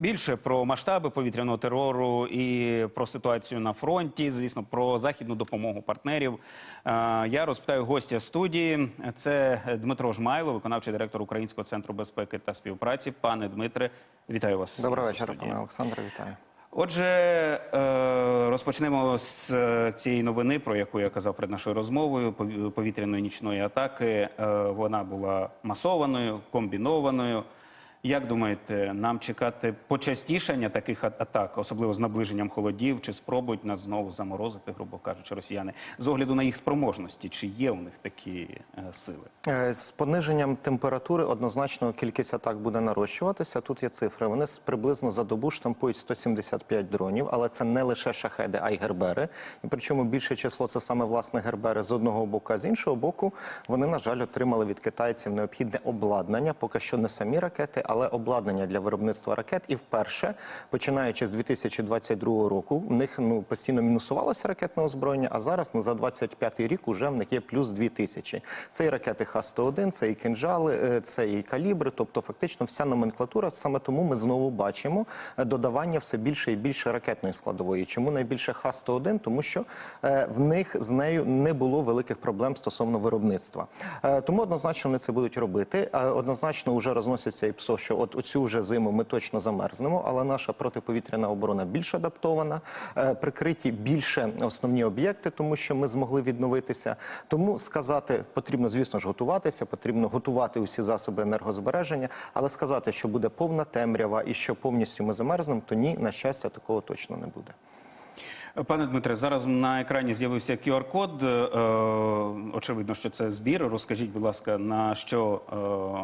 Більше про масштаби повітряного терору і про ситуацію на фронті, звісно, про західну допомогу партнерів. Е, Я розпитаю гостя студії. Це Дмитро Жмайло, виконавчий директор Українського центру безпеки та співпраці. Пане Дмитре, вітаю вас. Доброго вечора, пане Олександре. Вітаю. Отже, е, розпочнемо з цієї новини, про яку я казав перед нашою розмовою. пов- Повітряної нічної атаки. Е, Вона була масованою, комбінованою. Як думаєте, нам чекати почастішання таких атак, особливо з наближенням холодів, чи спробують нас знову заморозити, грубо кажучи, росіяни, з огляду на їх спроможності, чи є у них такі е, сили? Е, З пониженням температури однозначно кількість атак буде нарощуватися. Тут є цифри. Вони приблизно за добу штампують 175 дронів, але це не лише шахеди, а й гербери. І причому більше число це саме власне гербери з одного боку, а з іншого боку, вони на жаль отримали від китайців необхідне обладнання. Поки що не самі ракети, але обладнання для виробництва ракет. І вперше, починаючи з 2022 року, в них ну постійно мінусувалося ракетне озброєння. А зараз ну, за 25 рік уже в них є плюс 2000. Це і ракети Х-101, це і кинжали, е, це і калібри. Тобто, фактично, вся номенклатура. Саме тому ми знову бачимо е, додавання все більше і більше ракетної складової. Чому найбільше Х-101? Тому що е, в них з нею не було великих проблем стосовно виробництва. Тому однозначно вони це будуть робити. Однозначно вже розноситься і ПСО, що от оцю вже зиму ми точно замерзнемо, але наша протиповітряна оборона більш адаптована, е, прикриті більше основні об'єкти, тому що ми змогли відновитися. Тому сказати потрібно, звісно ж, готуватися, потрібно готувати усі засоби енергозбереження, але сказати, що буде повна темрява і що повністю ми замерзнемо, то ні, на щастя, такого точно не буде. Пане Дмитре, зараз на екрані з'явився QR-код. Е, очевидно, що це збір. Розкажіть, будь ласка, на що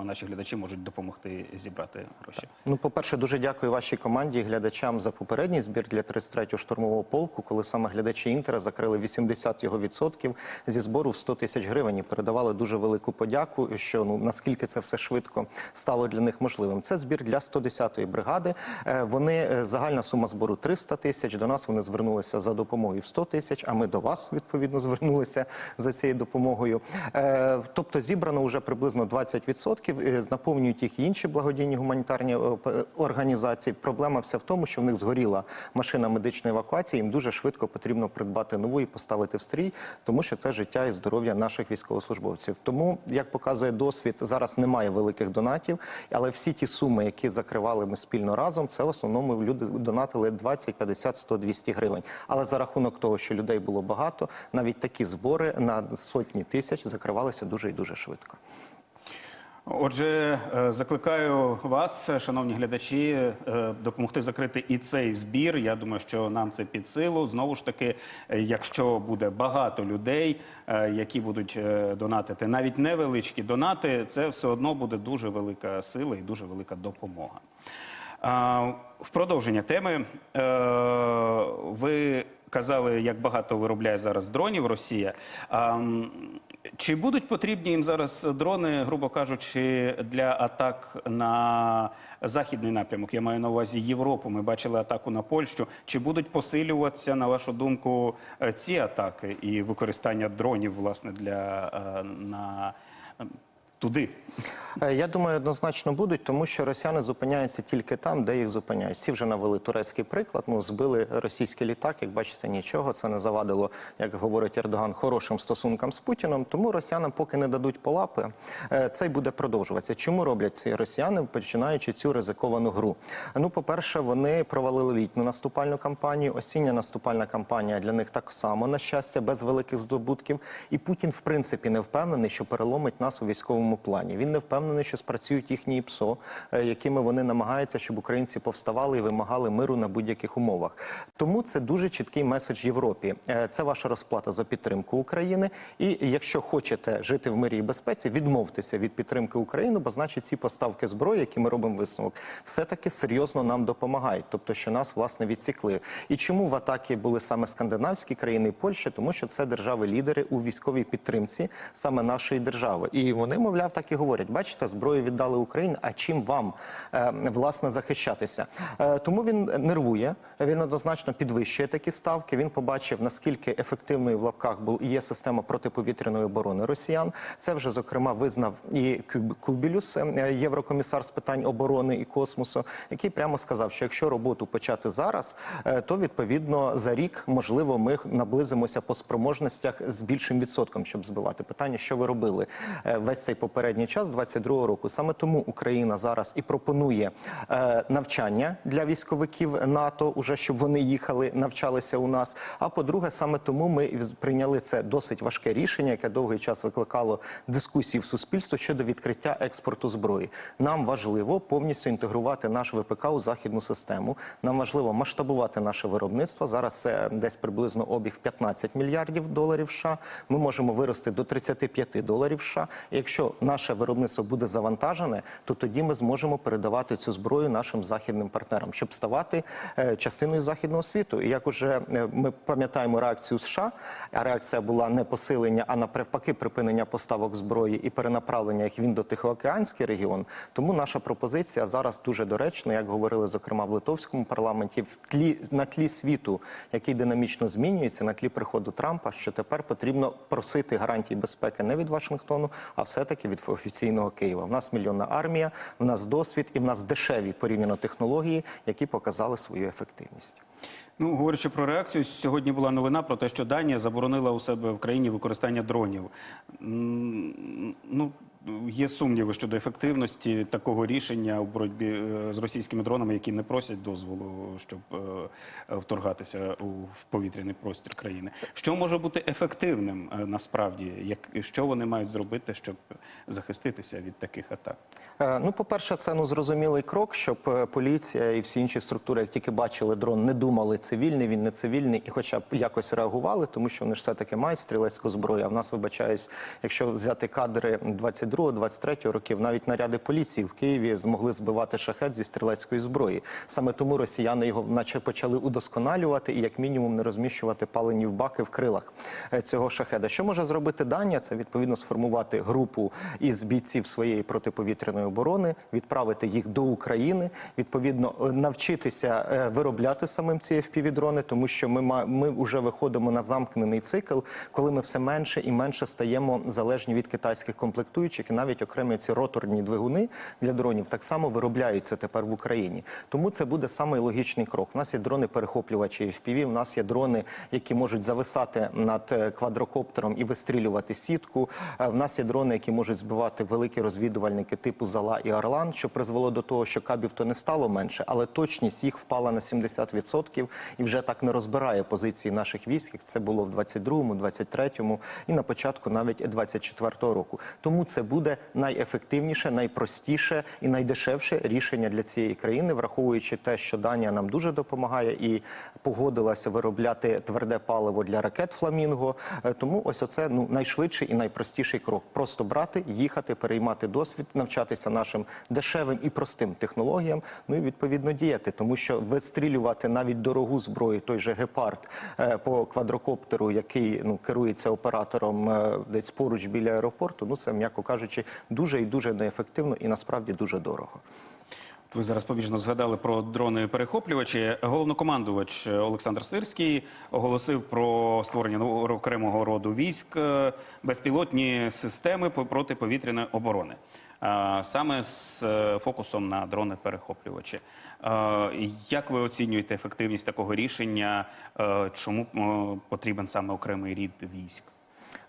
е, наші глядачі можуть допомогти зібрати гроші? Ну, по-перше, дуже дякую вашій команді і глядачам за попередній збір для 33-го штурмового полку, коли саме глядачі Інтера закрили 80 його відсотків зі збору в 100 тисяч гривень. І передавали дуже велику подяку, що ну наскільки це все швидко стало для них можливим. Це збір для 110-ї бригади. Е, Вони е, загальна сума збору 300 тисяч. До нас вони звернулися за допомогою в 100 тисяч. А ми до вас відповідно звернулися за цією допомогою. Е, Тобто зібрано вже приблизно 20%. Е, Наповнюють їх інші благодійні гуманітарні е, організації. Проблема вся в тому, що в них згоріла машина медичної евакуації. Їм дуже швидко потрібно придбати нову і поставити в стрій, тому що це життя і здоров'я наших військовослужбовців. Тому, як показує досвід, зараз немає великих донатів, але всі ті суми, які закривали ми спільно разом, це в основному люди донатили 20, 50, 100, 200 гривень. Але за рахунок того, що людей було багато, навіть такі збори на сотні тисяч закривалися дуже і дуже швидко. Отже, е, закликаю вас, шановні глядачі, е, допомогти закрити і цей збір. Я думаю, що нам це під силу. Знову ж таки, е, якщо буде багато людей, які будуть донатити, навіть невеличкі донати, це все одно буде дуже велика сила і дуже велика допомога. В продовження теми е, ви казали, як багато виробляє зараз дронів Росія. Чи будуть потрібні їм зараз дрони, грубо кажучи, для атак на західний напрямок? Я маю на увазі Європу. Ми бачили атаку на Польщу. Чи будуть посилюватися, на вашу думку, е, ці атаки і використання дронів власне для е, на туди? Е, Я думаю, однозначно будуть, тому що росіяни зупиняються тільки там, де їх зупиняють. Всі вже навели турецький приклад. Ну збили російський літак. Як бачите, нічого це не завадило, як говорить Ердоган, хорошим стосункам з Путіном. Тому росіянам, поки не дадуть полапи, е, це й буде продовжуватися. Чому роблять ці росіяни, починаючи цю ризиковану гру? Ну, по-перше, вони провалили літню наступальну кампанію. Осіння наступальна кампанія для них так само на щастя, без великих здобутків. І Путін, в принципі, не впевнений, що переломить нас у військовому плані. Він не впевнений, що спрацюють їхні ПСО, е, якими вони намагаються, щоб українці повставали і вимагали миру на будь-яких умовах. Тому це дуже чіткий меседж Європі. Е, Це ваша розплата за підтримку України. І якщо хочете жити в мирі і безпеці, відмовтеся від підтримки України, бо значить ці поставки зброї, які ми робимо висновок, все таки серйозно нам допомагають, тобто що нас власне відсікли. І чому в атаки були саме скандинавські країни і Польща? Тому що це держави-лідери у військовій підтримці саме нашої держави, і вони мовляв. Мовляв, так і говорять. Бачите, зброю віддали Україні. А чим вам е, власне захищатися? Е, тому він нервує. Він однозначно підвищує такі ставки. Він побачив наскільки ефективною в лапках є система протиповітряної оборони росіян. Це вже зокрема визнав і Кубілюс, е, єврокомісар з питань оборони і космосу, який прямо сказав, що якщо роботу почати зараз, то відповідно за рік можливо ми наблизимося по спроможностях з більшим відсотком, щоб збивати питання, що ви робили весь цей попередній час, 22-го року. Саме тому Україна зараз і пропонує е, навчання для військовиків НАТО, уже щоб вони їхали, навчалися у нас. А по-друге, саме тому ми прийняли це досить важке рішення, яке довгий час викликало дискусії в суспільстві щодо відкриття експорту зброї. Нам важливо повністю інтегрувати наш ВПК у західну систему. Нам важливо масштабувати наше виробництво. Зараз це десь приблизно обіг в 15 мільярдів доларів. США. Ми можемо вирости до 35 доларів. США. Якщо наше виробництво буде завантажене, то тоді ми зможемо передавати цю зброю нашим західним партнерам, щоб ставати е, частиною західного світу. І як уже е, ми пам'ятаємо реакцію США, а реакція була не посилення, а навпаки припинення поставок зброї і перенаправлення їх в індотихоокеанський регіон. Тому наша пропозиція зараз дуже доречна, як говорили зокрема в литовському парламенті, в тлі на тлі світу, який динамічно змінюється, на тлі приходу Трампа, що тепер потрібно просити гарантій безпеки не від Вашингтону, а все-таки від офіційного Києва. В нас мільйонна армія, в нас досвід і в нас дешеві порівняно технології, які показали свою ефективність. Ну, говорячи про реакцію, сьогодні була новина про те, що Данія заборонила у себе в країні використання дронів. Ну, є сумніви щодо ефективності такого рішення у боротьбі е, з російськими дронами, які не просять дозволу, щоб е, вторгатися у повітряний простір країни. Що може бути ефективним е, насправді? Як що вони мають зробити, щоб захиститися від таких атак? Ну, по-перше, це ну зрозумілий крок, щоб поліція і всі інші структури, як тільки бачили дрон, не думали цивільний, він не цивільний, і хоча б якось реагували, тому що вони ж все таки мають стрілецьку зброю. А в нас вибачаюсь, якщо взяти кадри 22-23 років, навіть наряди поліції в Києві змогли збивати шахет зі стрілецької зброї. Саме тому росіяни його наче почали удосконалювати і як мінімум не розміщувати палені в баки в крилах е, цього шахеда. Що може зробити Данія? Це відповідно сформувати групу із бійців своєї протиповітряної оборони, відправити їх до України, відповідно е, навчитися е, виробляти самим ці FPV-дрони, тому що ми ми вже виходимо на замкнений цикл, коли ми все менше і менше стаємо залежні від китайських комплектуючих, і навіть окремі ці роторні двигуни для дронів так само виробляються тепер в Україні. Тому це буде самий логічний крок. У нас є дрони перехоплювачі FPV, у нас є дрони, які можуть зависати над е, квадрокоптером і вистрілювати сітку. Е, В нас є дрони, які можуть збивати великі розвідувальники типу Зала і Орлан, що призвело до того, що кабів то не стало менше, але точність їх впала на 70% і вже так не розбирає позиції наших військ. Це було в 22-му, 23-му і на початку навіть 24-го року. Тому це буде найефективніше, найпростіше і найдешевше рішення для цієї країни, враховуючи те, що Данія нам дуже допомагає і погодилася виробляти тверде паливо для ракет Фламінго. Е, Тому ось оце ну найшвидший і найпростіший крок. Просто брати, їхати, переймати досвід, навчатися нашим дешевим і простим технологіям. Ну і відповідно діяти, тому що вистрілювати навіть дорогу зброю, той же гепард е, по квадрокоптеру, який ну керується оператором е, десь поруч біля аеропорту. Ну це м'яко кажучи, дуже і дуже неефективно і насправді дуже дорого. Ви зараз побіжно згадали про дрони перехоплювачі. Головнокомандувач Олександр Сирський оголосив про створення нового окремого роду військ е, безпілотні системи по- протиповітряної оборони. А, Саме з е, фокусом на дрони перехоплювачі. Е, Як ви оцінюєте ефективність такого рішення? Е, Чому е, потрібен саме окремий рід військ?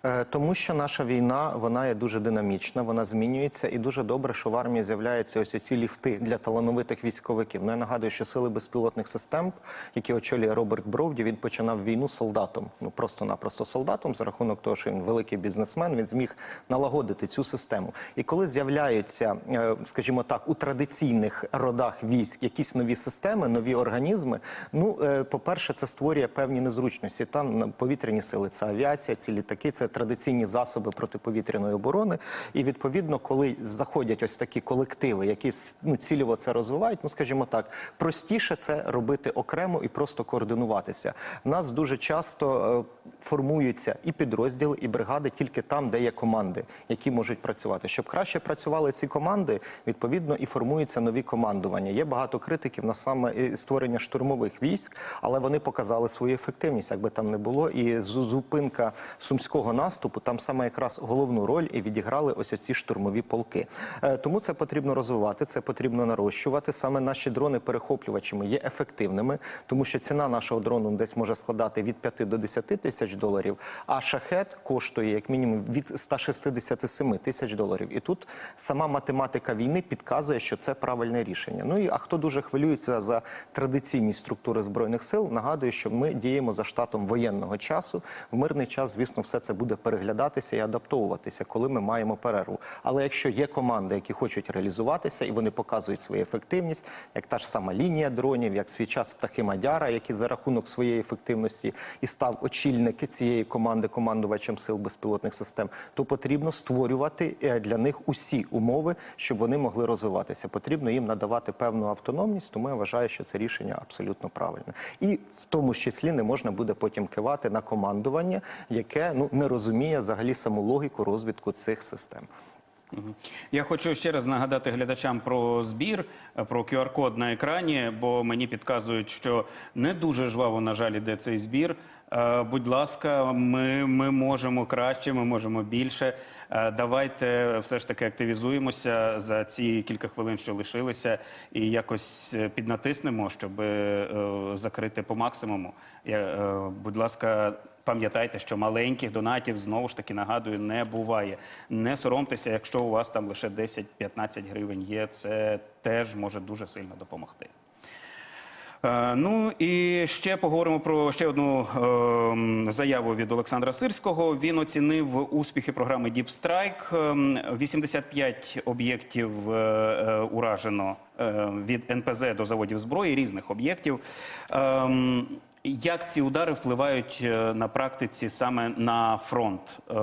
Е, Тому що наша війна вона є дуже динамічна, вона змінюється, і дуже добре, що в армії з'являються ось ці ліфти для талановитих військовиків. Ну я нагадую, що сили безпілотних систем, які очолює Роберт Бровді, він починав війну солдатом. Ну просто-напросто солдатом, за рахунок того, що він великий бізнесмен, він зміг налагодити цю систему. І коли з'являються, е, скажімо так, у традиційних родах військ якісь нові системи, нові організми. Ну, е, по-перше, це створює певні незручності. Там повітряні сили, це авіація, ці літаки, це традиційні засоби протиповітряної оборони. І відповідно, коли заходять ось такі колективи, які ну, цільово це розвивають, ну скажімо так, простіше це робити окремо і просто координуватися. Нас дуже часто е, формуються і підрозділи, і бригади тільки там, де є команди, які можуть працювати. Щоб краще працювали ці команди, відповідно і формуються нові командування. Є багато критиків на саме і створення штурмових військ, але вони показали свою ефективність, якби там не було. І зупинка сумського наступу там саме якраз головну роль і відіграли ось ці штурмові полки. Е, Тому це потрібно розвивати, це потрібно нарощувати. Саме наші дрони перехоплювачами є ефективними, тому що ціна нашого дрону десь може складати від 5 до 10 тисяч доларів, а шахет коштує як мінімум від 167 тисяч доларів. І тут сама математика війни підказує, що це правильне рішення. Ну і а хто дуже хвилюється за традиційні структури збройних сил, нагадую, що ми діємо за штатом воєнного часу. В мирний час, звісно, все це буде переглядатися і адаптовуватися, коли ми маємо перерву. Але якщо є команди, які хочуть реалізуватися, і вони показують свою ефективність, як та ж сама лінія дронів, як свій час птахи Мадяра, які за рахунок своєї ефективності і став очільник цієї команди командувачем сил безпілотних систем, то потрібно створювати е, для них усі умови, щоб вони могли розвиватися. Потрібно їм надавати певну автономність, тому я вважаю, що це рішення абсолютно правильне. І в тому числі не можна буде потім кивати на командування, яке ну не розуміє взагалі саму логіку розвитку цих систем. Я хочу ще раз нагадати глядачам про збір, про QR-код на екрані, бо мені підказують, що не дуже жваво, на жаль, іде цей збір. Е, Будь ласка, ми, ми можемо краще, ми можемо більше. Е, Давайте все ж таки активізуємося за ці кілька хвилин, що лишилися, і якось е, піднатиснемо, щоб закрити по максимуму. Будь ласка. Пам'ятайте, що маленьких донатів знову ж таки нагадую не буває. Не соромтеся, якщо у вас там лише 10-15 гривень є, це теж може дуже сильно допомогти. Е, Ну і ще поговоримо про ще одну е, заяву від Олександра Сирського. Він оцінив успіхи програми Deep Strike. Ем, 85 об'єктів е, е, уражено е, від НПЗ до заводів зброї різних об'єктів. Ем, як ці удари впливають е, на практиці саме на фронт? Е,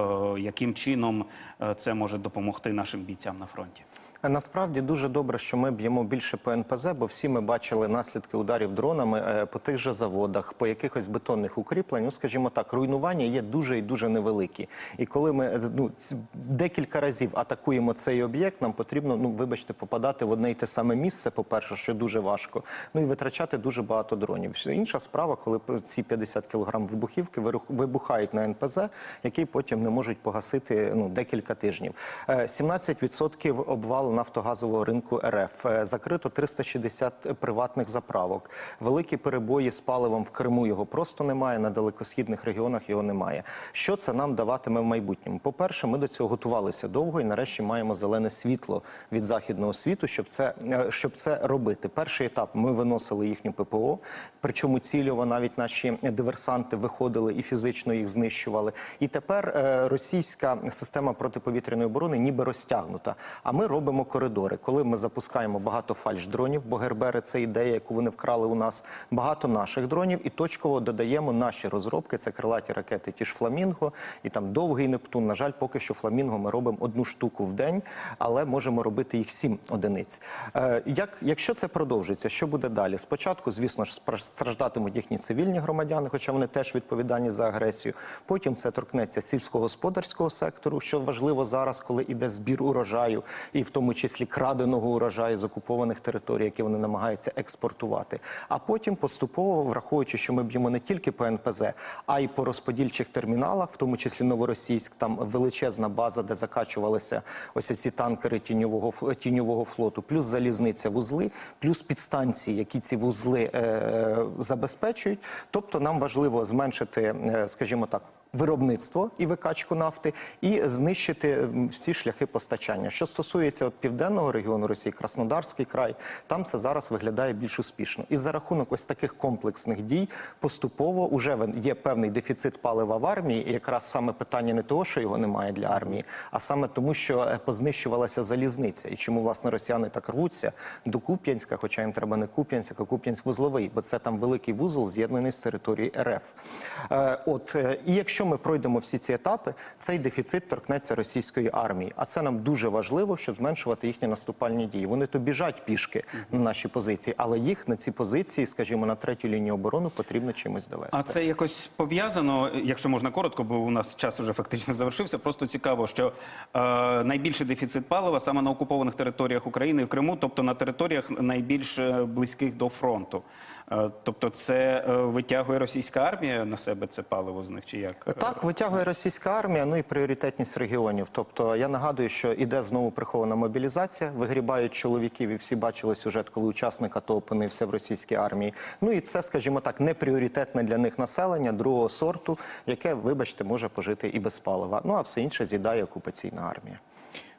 Яким чином е, це може допомогти нашим бійцям на фронті? Насправді дуже добре, що ми б'ємо більше по НПЗ, бо всі ми бачили наслідки ударів дронами е, по тих же заводах, по якихось бетонних укріплень. Ну, скажімо так, руйнування є дуже і дуже невеликі. І коли ми е, ну, декілька разів атакуємо цей об'єкт, нам потрібно, ну вибачте, попадати в одне і те саме місце. По перше, що дуже важко. Ну і витрачати дуже багато дронів. Інша справа, коли ці 50 кілограм вибухівки вибухають на НПЗ, який потім не можуть погасити ну декілька тижнів. Е, 17% обвалу нафтогазового ринку РФ. Е, Закрито 360 приватних заправок. Великі перебої з паливом в Криму його просто немає. На далекосхідних регіонах його немає. Що це нам даватиме в майбутньому? По-перше, ми до цього готувалися довго і нарешті маємо зелене світло від західного світу, щоб це е, щоб це робити. Перший етап ми виносили їхню ППО, причому цільово навіть наші диверсанти виходили і фізично їх знищували. І тепер е, російська система протиповітряної оборони ніби розтягнута. А ми робимо коридори. Коли ми запускаємо багато фальш-дронів, бо Гербери це ідея, яку вони вкрали у нас, багато наших дронів, і точково додаємо наші розробки. Це крилаті ракети, ті ж Фламінго, і там довгий Нептун. На жаль, поки що Фламінго ми робимо одну штуку в день, але можемо робити їх сім одиниць. Е, як, якщо це продовжиться, що буде далі? Спочатку, звісно ж, страждатимуть їхні цивільні громадяни, хоча вони теж відповідальні за агресію. Потім це торкнеться сільськогосподарського сектору, що важливо зараз, коли іде збір урожаю, і в тому числі краденого урожаю з окупованих територій, які вони намагаються експортувати. А потім поступово, враховуючи, що ми б'ємо не тільки по НПЗ, а й по розподільчих терміналах, в тому числі Новоросійськ, там величезна база, де закачувалися ось ці танкери тіньового тіньового флоту, плюс залізниця вузли, плюс підстанції, які ці вузли е, забезпечують. Тобто нам важливо зменшити, е, скажімо так. Виробництво і викачку нафти, і знищити всі шляхи постачання. Що стосується от південного регіону Росії, Краснодарський край, там це зараз виглядає більш успішно. І за рахунок ось таких комплексних дій поступово уже є певний дефіцит палива в армії. І якраз саме питання не того, що його немає для армії, а саме тому, що е, познищувалася залізниця. І чому власне росіяни так рвуться до Куп'янська, хоча їм треба не Куп'янськ, а Куп'янськ-вузловий, бо це там великий вузол з'єднаний з територією РФ. Е, от е, і якщо якщо ми пройдемо всі ці етапи, цей дефіцит торкнеться російської армії. А це нам дуже важливо, щоб зменшувати їхні наступальні дії. Вони то біжать пішки на наші позиції, але їх на ці позиції, скажімо, на третю лінію оборони потрібно чимось довести. А це якось пов'язано, якщо можна коротко, бо у нас час вже фактично завершився. Просто цікаво, що е, найбільший дефіцит палива саме на окупованих територіях України і в Криму, тобто на територіях найбільш е, близьких до фронту. Е, тобто, це е, витягує російська армія на себе це паливо з них чи як? Так, витягує російська армія, ну і пріоритетність регіонів. Тобто я нагадую, що іде знову прихована мобілізація, вигрібають чоловіків, і всі бачили сюжет, коли учасник АТО опинився в російській армії. Ну і це, скажімо так, не пріоритетне для них населення другого сорту, яке, вибачте, може пожити і без палива. Ну а все інше з'їдає окупаційна армія.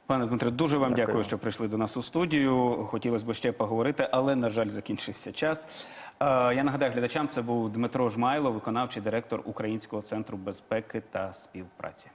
Пане Дмитре, дуже вам дякую. Дякую. що прийшли до нас у студію. Хотілося б ще поговорити, але на жаль, закінчився час. Е, Я нагадаю глядачам, це був Дмитро Жмайло, виконавчий директор Українського центру безпеки та співпраці.